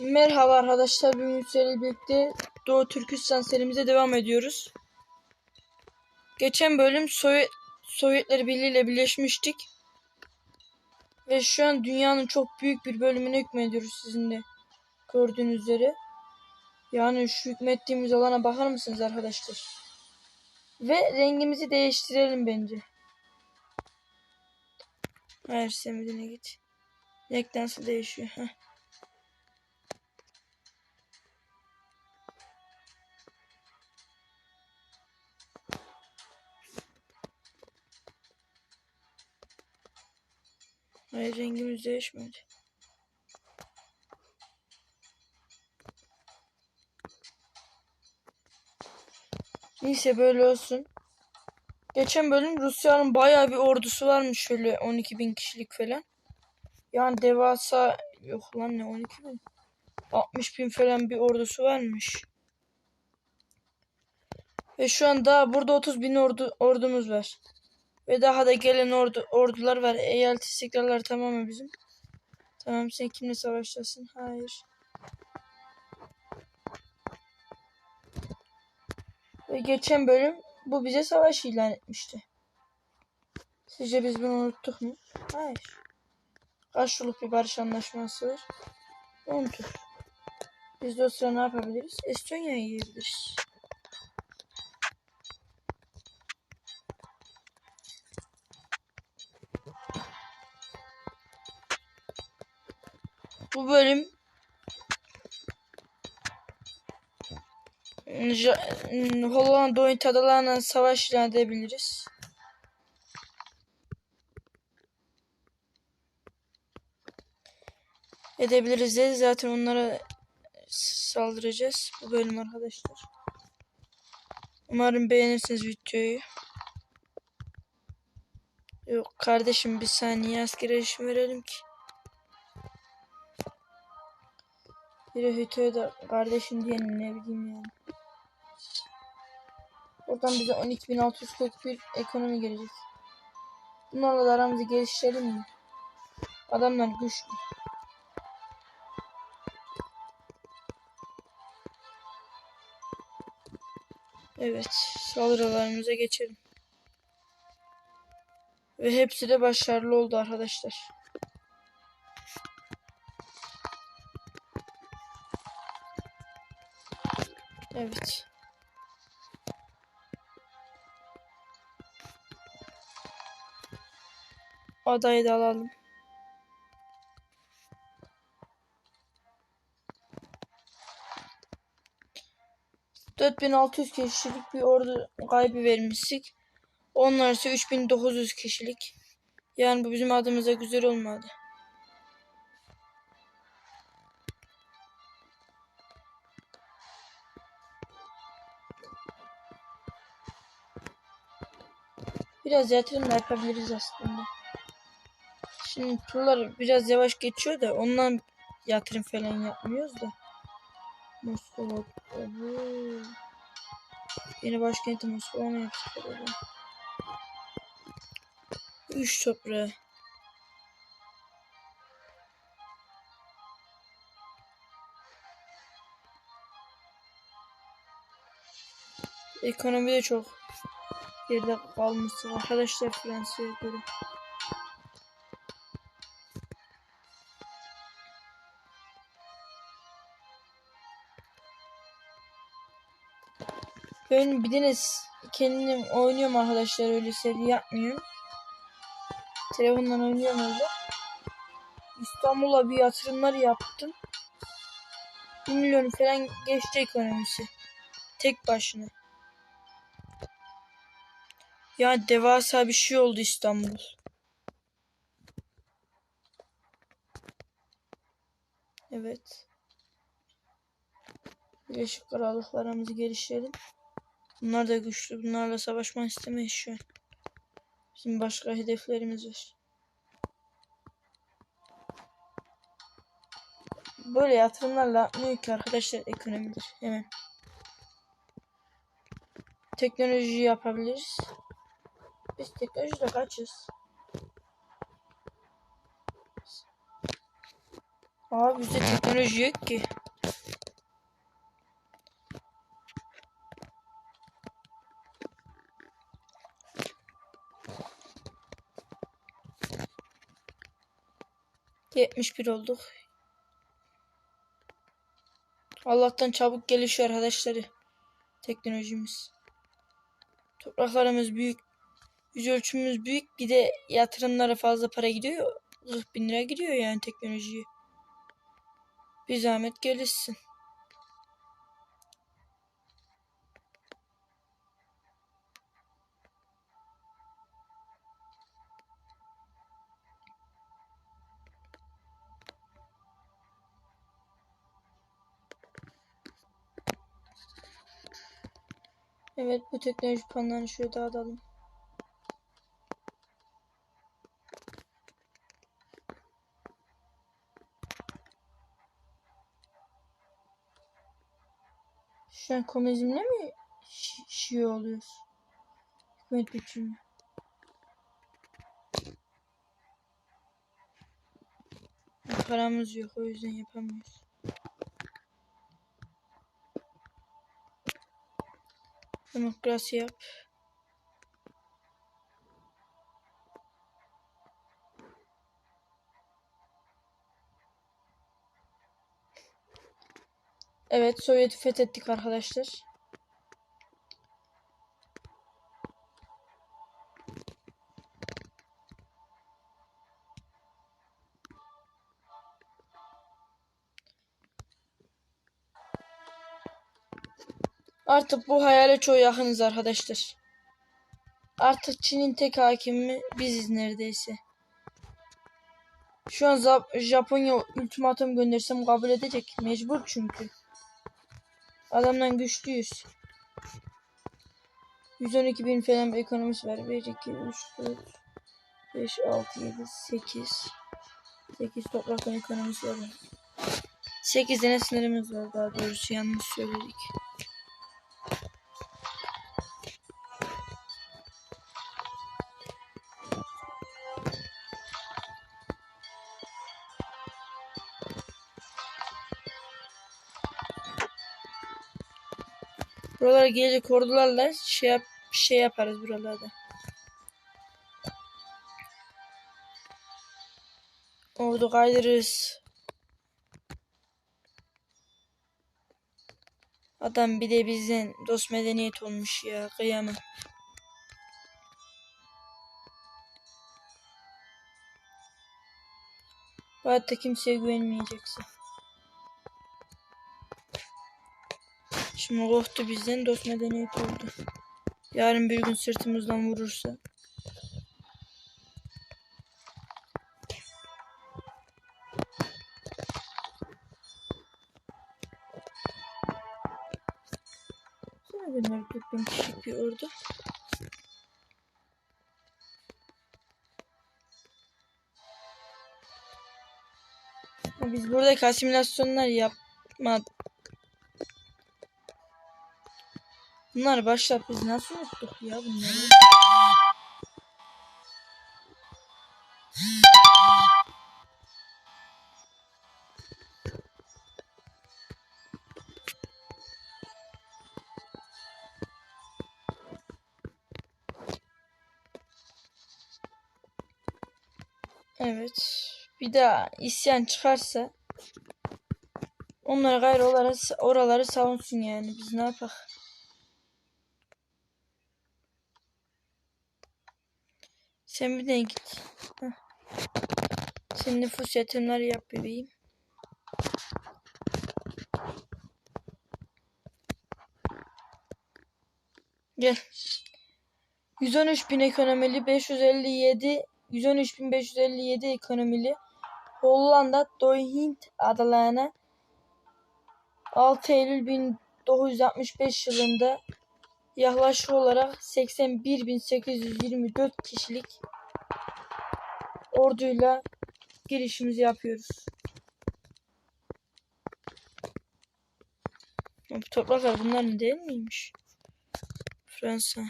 Merhaba arkadaşlar. Bugün sizlerle birlikte Doğu Türkistan serimize devam ediyoruz. Geçen bölüm Sovyet Sovyetler Birliği ile birleşmiştik. Ve şu an dünyanın çok büyük bir bölümüne hükmediyoruz sizin de gördüğünüz üzere. Yani şu hükmettiğimiz alana bakar mısınız arkadaşlar? Ve rengimizi değiştirelim bence. Hayır sevmediğine git. Renk nasıl değişiyor? Heh. Hayır rengimiz değişmedi. Neyse böyle olsun. Geçen bölüm Rusya'nın bayağı bir ordusu varmış şöyle 12 bin kişilik falan. Yani devasa yok lan ne 12 bin. 60 bin falan bir ordusu varmış. Ve şu an daha burada 30 bin ordu, ordumuz var. Ve daha da gelen ordu, ordular var. Eyalet istikrarları tamamen bizim. Tamam sen kimle savaştasın? Hayır. Ve geçen bölüm bu bize savaş ilan etmişti. Sizce biz bunu unuttuk mu? Hayır. Kaç yıllık bir barış anlaşması var? Unutur. Biz de o sıra ne yapabiliriz? Estonya'yı yiyebiliriz. Bu bölüm Hollanda oyun savaş ilan edebiliriz. Edebiliriz dedi. Zaten onlara saldıracağız bu bölüm arkadaşlar. Umarım beğenirsiniz videoyu. Yok kardeşim bir saniye asker erişim verelim ki. Biri Hütö'ye de kardeşim diyelim ne bileyim yani. Buradan bize 12.641 ekonomi gelecek. Bunlarla da aramızı geliştirelim mi? Adamlar güçlü. Evet, saldırılarımıza geçelim. Ve hepsi de başarılı oldu arkadaşlar. Evet. Adayı da alalım. ...4600 kişilik bir ordu kaybı vermiştik. Onlar ise 3900 kişilik. Yani bu bizim adımıza güzel olmadı. Biraz yatırım da yapabiliriz aslında. Şimdi turlar biraz yavaş geçiyor da ondan yatırım falan yapmıyoruz da. Moskova. Yeni başkenti Moskova mı yaptık acaba? Üç toprağı. Ekonomi de çok geride kalmışsın arkadaşlar Fransa'ya göre. Ben bir de kendim oynuyorum arkadaşlar öyle seri yapmıyorum. Telefondan oynuyorum öyle. İstanbul'a bir yatırımlar yaptım. 1 milyon falan geçti ekonomisi. Tek başına. Ya devasa bir şey oldu İstanbul. Evet. Birleşik Krallıklarımızı geliştirelim. Bunlar da güçlü. Bunlarla savaşma istemeyiz şu an. Bizim başka hedeflerimiz var. Böyle yatırımlarla ki arkadaşlar ekonomidir. Hemen. Teknoloji yapabiliriz. Biz teknolojide kaçız? Abi bizde teknoloji yok ki. Yetmiş bir olduk. Allah'tan çabuk gelişiyor arkadaşları. Teknolojimiz. Topraklarımız büyük. Yüz ölçümümüz büyük. Bir de yatırımlara fazla para gidiyor. 40 bin lira gidiyor yani teknolojiye. Bir zahmet gelişsin. Evet bu teknoloji panlarını şöyle dağıtalım. Şu an komünizmle mi şi oluyoruz? Hükümet gücünü. Paramız yok o yüzden yapamıyoruz. Demokrasi yap. Evet, Sovyet'i fethettik arkadaşlar. Artık bu hayale çok yakınız arkadaşlar. Artık Çin'in tek hakimi biziz neredeyse. Şu an Japonya ultimatum göndersem kabul edecek. Mecbur çünkü. Adamdan güçlüyüz. 112 bin falan bir ekonomisi var. 1, 2, 3, 4, 5, 6, 7, 8. 8 topraktan ekonomisi var. 8 tane sınırımız var daha doğrusu yanlış söyledik. Buralara gelecek ordularla şey yap şey yaparız buralarda. Ordu kaydırırız. Adam bir de bizden dost medeniyet olmuş ya kıyamam. Bu hayatta kimseye güvenmeyeceksin. Şimdi korktu bizden dost medeniyet oldu. Yarın bir gün sırtımızdan vurursa. Sonra bunlar 40 bin kişilik bir ordu. Biz buradaki asimilasyonlar yapmadık. Bunlar başlat biz nasıl unuttuk ya bunları? Evet. Bir daha isyan çıkarsa onlar gayrı oraları, oraları savunsun yani. Biz ne yapak? Sen bir de git. Heh. Sen nüfus yatırımları yap bebeğim. Gel. 113 bin ekonomili 557 113 bin 557 ekonomili Hollanda Dohint adalarına 6 Eylül 1965 yılında yaklaşık olarak 81.824 kişilik orduyla girişimizi yapıyoruz. Bu topraklar bunların değil miymiş? Fransa.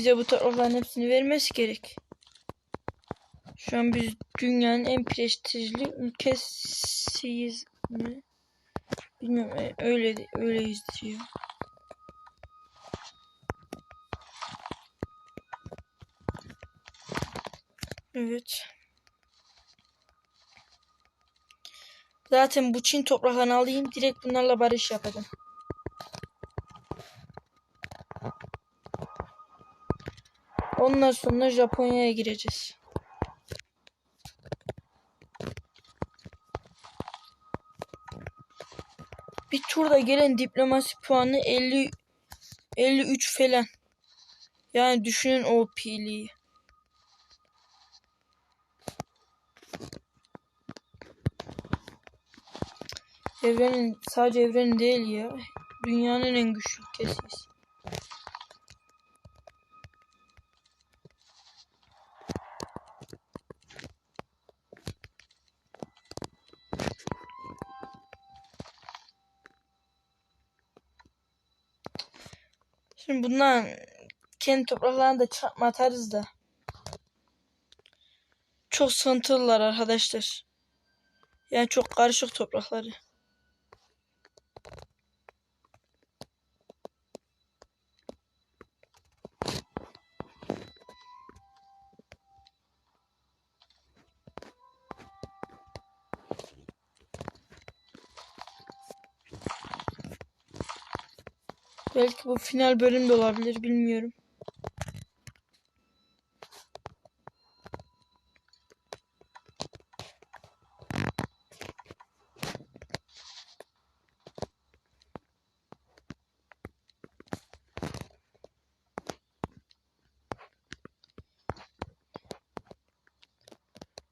Bize bu toprakların hepsini vermesi gerek. Şu an biz dünyanın en prestijli ülkesiyiz mi? Bilmiyorum e, öyle öyleyiz diyor. Evet. Zaten bu Çin topraklarını alayım. Direkt bunlarla barış yapacağım. Ondan sonra Japonya'ya gireceğiz. Bir turda gelen diplomasi puanı 50 53 falan. Yani düşünün o piliği. Evrenin sadece evrenin değil ya. Dünyanın en güçlü ülkesiyiz. Şimdi bundan kendi topraklarına da çarpma atarız da. Çok sıkıntılılar arkadaşlar. Yani çok karışık toprakları. Belki bu final bölüm de olabilir bilmiyorum.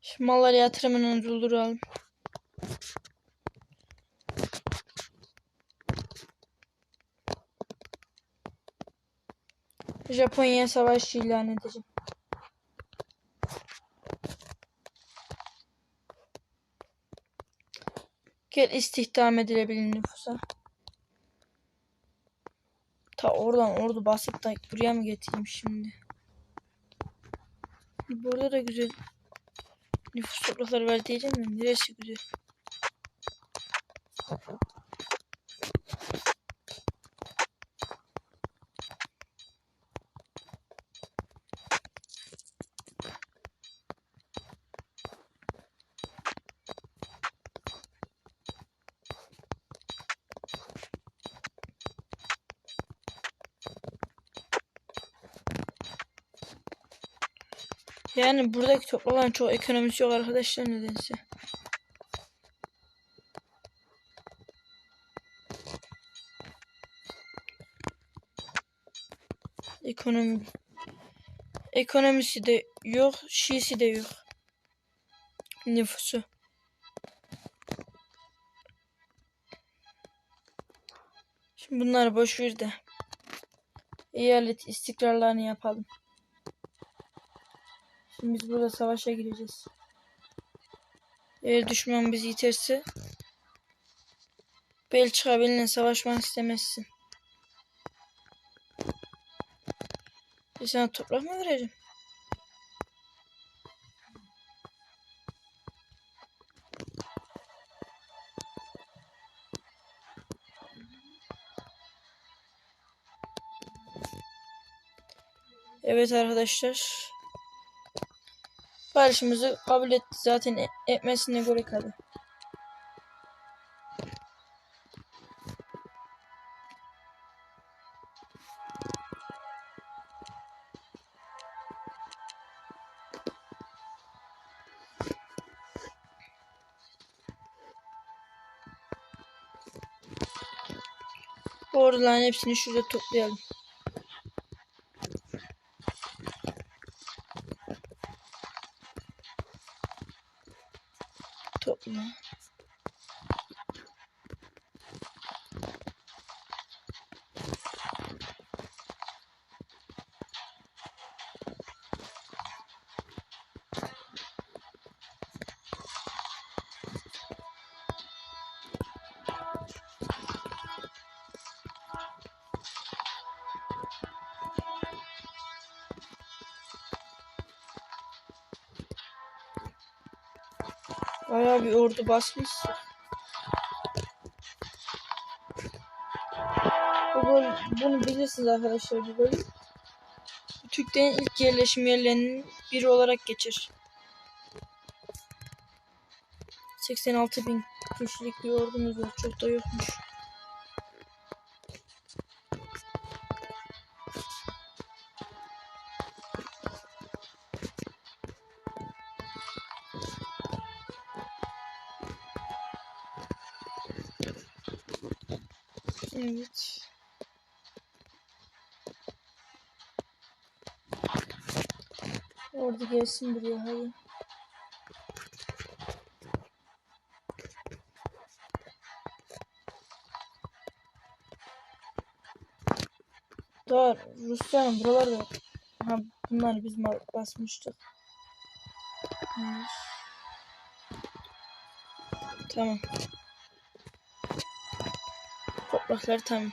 Şu malları yatırımını durduralım. Japonya'ya savaş ilan edeceğim. Gel istihdam edilebilir nüfusa. Ta oradan ordu basıp da buraya mı getireyim şimdi? Burada da güzel nüfus toprakları var diyeceğim de neresi güzel? Yani buradaki toprakların çok ekonomisi yok arkadaşlar nedense. Ekonomi. Ekonomisi de yok, şiisi de yok. Nüfusu. Şimdi bunları boş ver de. Eyalet istikrarlarını yapalım. Şimdi biz burada savaşa gireceğiz. Eğer düşman bizi iterse Belçika benimle savaşmak istemezsin. E sana toprak mı vereceğim? Evet arkadaşlar. Barışımızı kabul etti zaten e etmesine göre kaldı. Bu orduların hepsini şurada toplayalım. Amen. Bir ordu basmışsın. Bu bunu bilirsiniz arkadaşlar bu bölüm. Türklerin ilk yerleşim yerlerinin biri olarak geçer. 86 bin kişilik bir ordumuz var. Çok da yokmuş. Orada gelsin buraya hadi. Daha Rusya'nın buralarda ha bunlar biz basmıştık. Tamam. Topraklar tamam.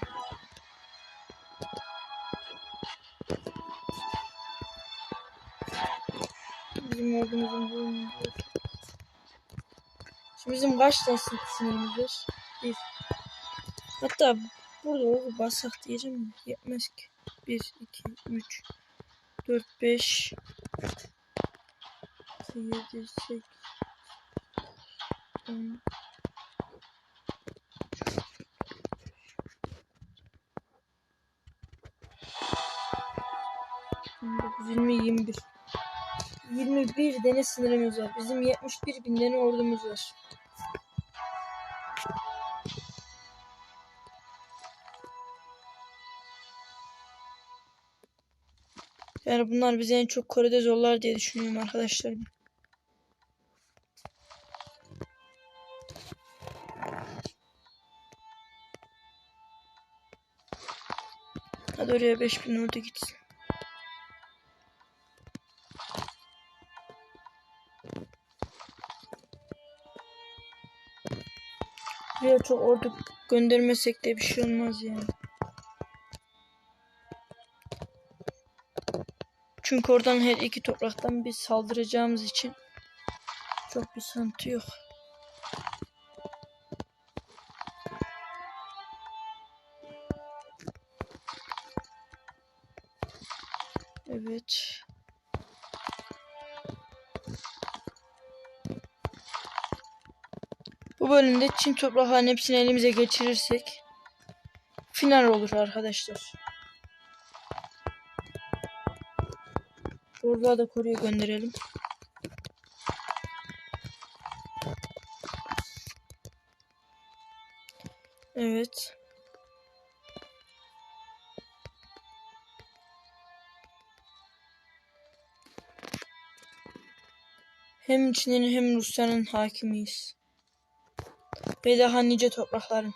Ordumuzun bulunduğu Şimdi bizim kaç tane sınırımız? Bir. Hatta burada o basak diyeceğim? Yetmez ki. 1, 2, 3, 4, 5, 6, 7, 8, 10, 19, 20, 21. 21 tane sınırımız var. Bizim 71 bin tane ordumuz var. Yani bunlar bizi en çok Kore'de zorlar diye düşünüyorum arkadaşlar. Hadi oraya 5000 ordu gitsin. Buraya çok ordu göndermesek de bir şey olmaz yani. Çünkü oradan her iki topraktan biz saldıracağımız için çok bir sıkıntı yok. Evet. Bu bölümde Çin topraklarının hepsini elimize geçirirsek final olur arkadaşlar. Orada da koruya gönderelim. Evet. Hem Çin'in hem Rusya'nın hakimiyiz. Ve daha nice toprakların.